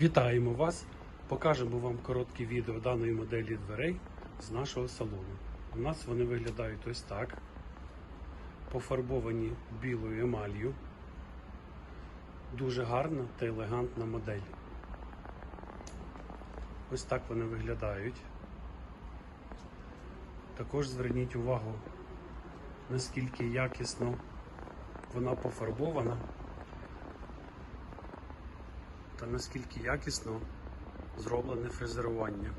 Вітаємо вас! Покажемо вам коротке відео даної моделі дверей з нашого салону. У нас вони виглядають ось так. Пофарбовані білою емалью. Дуже гарна та елегантна модель. Ось так вони виглядають. Також зверніть увагу, наскільки якісно вона пофарбована та наскільки якісно зроблене фрезерування.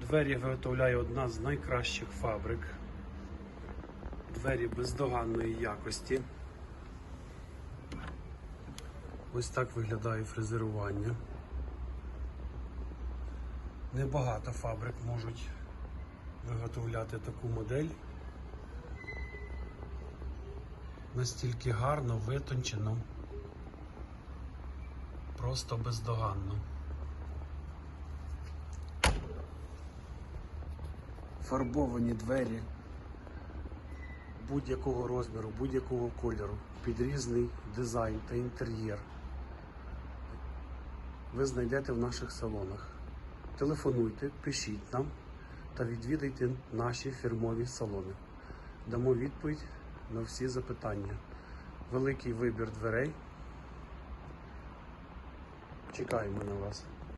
Двері виготовляє одна з найкращих фабрик. Двері бездоганної якості. Ось так виглядає фрезерування. Небагато фабрик можуть виготовляти таку модель. Настільки гарно, витончено, просто бездоганно. Фарбовані двері будь-якого розміру, будь-якого кольору, під різний дизайн та інтер'єр. Ви знайдете в наших салонах. Телефонуйте, пишіть нам та відвідайте наші фірмові салони. Дамо відповідь на всі запитання. Великий вибір дверей. Чекаємо на вас.